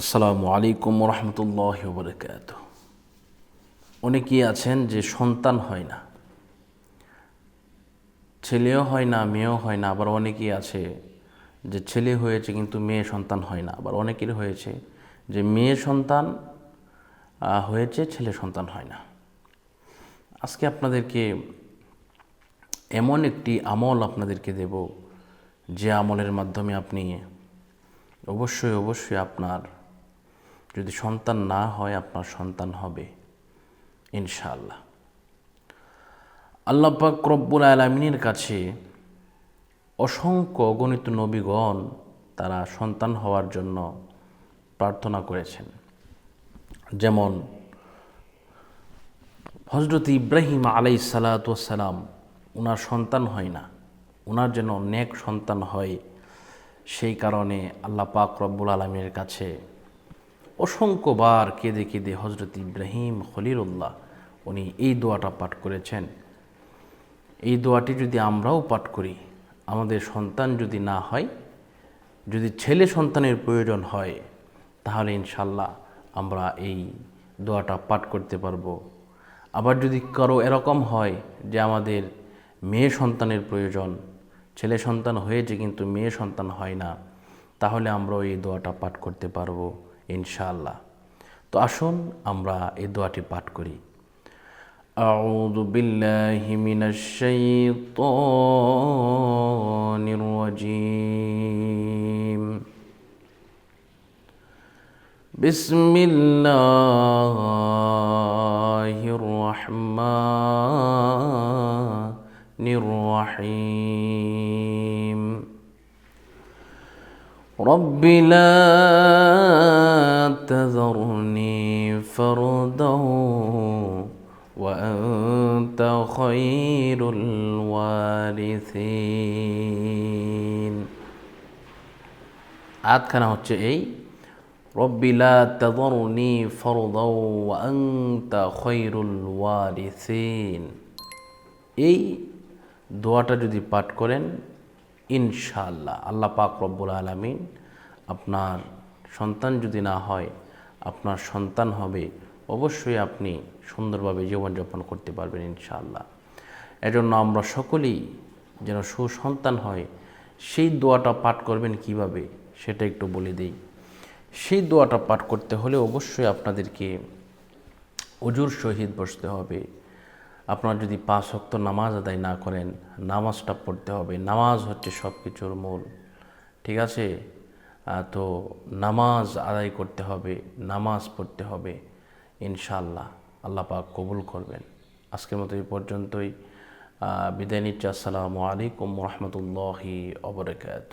আসসালামু আলাইকুম রহমতুল্লাহ বরকাত অনেকেই আছেন যে সন্তান হয় না, ছেলেও হয় না, মেয়েও হয় না, আবার অনেকেই আছে যে ছেলে হয়েছে কিন্তু মেয়ে সন্তান হয় না, আবার অনেকের হয়েছে যে মেয়ে সন্তান হয়েছে, ছেলে সন্তান হয় না। আজকে আপনাদেরকে এমন একটি আমল আপনাদেরকে দেব, যে আমলের মাধ্যমে আপনি অবশ্যই অবশ্যই আপনার যদি সন্তান না হয়, আপনার সন্তান হবে। ইনশাআল্লাহ। আল্লাহ পাক রব্বুল আলমিনের কাছে অসংখ্য অগণিত নবীগণ তারা সন্তান হওয়ার জন্য প্রার্থনা করেছেন। যেমন হজরত ইব্রাহিম আলাই সালাতাম ওনার সন্তান হয় না। ওনার যেন নেক সন্তান হয়, সেই কারণে আল্লাহ পাক রব্বুল আলমীর কাছে অসংখ্যবার কেঁদে কেঁদে হজরত ইব্রাহিম খলিলুল্লাহ, উনি এই দোয়াটা পাঠ করেছেন। এই দোয়াটি যদি আমরাও পাঠ করি, আমাদের সন্তান যদি না হয়, যদি ছেলে সন্তানের প্রয়োজন হয়, তাহলে ইনশাল্লাহ আমরা এই দোয়াটা পাঠ করতে পারব। আবার যদি কারও এরকম হয় যে আমাদের মেয়ে সন্তানের প্রয়োজন, ছেলে সন্তান হয়েছে কিন্তু মেয়ে সন্তান হয় না, তাহলে আমরাও এই দোয়াটা পাঠ করতে পারব। ইনশাআল্লাহ তো আসুন আমরা এই দোয়াটি পাঠ করি أعوذ بالله من الشيطان الرجيم بسم الله الرحمن الرحيم رب لا تذرني فردا وأنت خير الوارثين আয়াতখানা হচ্ছে এই রব্বিলা তাদরনি ফরদাও আংতা খৈরুল ওয়ারিসিন এই দোয়াটা যদি পাঠ করেন ইনশাআল্লাহ আল্লাহ পাক রব্বুল আলমিন আপনার সন্তান যদি না হয় আপনার সন্তান হবে, অবশ্যই আপনি সুন্দরভাবে জীবনযাপন করতে পারবেন ইনশাআল্লাহ। এজন্য আমরা সকলেই যেন সুসন্তান হয়, সেই দোয়াটা পাঠ করবেন কীভাবে সেটা একটু বলে দিই। সেই দোয়াটা পাঠ করতে হলে অবশ্যই আপনাদেরকে অজুর শহীদ বসতে হবে। আপনার যদি পাঁচ অক্ত নামাজ আদায় না করেন, নামাজটা পড়তে হবে। নামাজ হচ্ছে সব কিছুর মূল। ঠিক আছে? তো নামাজ আদায় করতে হবে, নামাজ পড়তে হবে ইনশাল্লাহ আল্লাহ পাক কবুল করবেন। আজকের মতো এই পর্যন্তই। বিদায় নিচ্ছি। আসসালামু আলাইকুম রহমতুল্লাহি অবরাকাত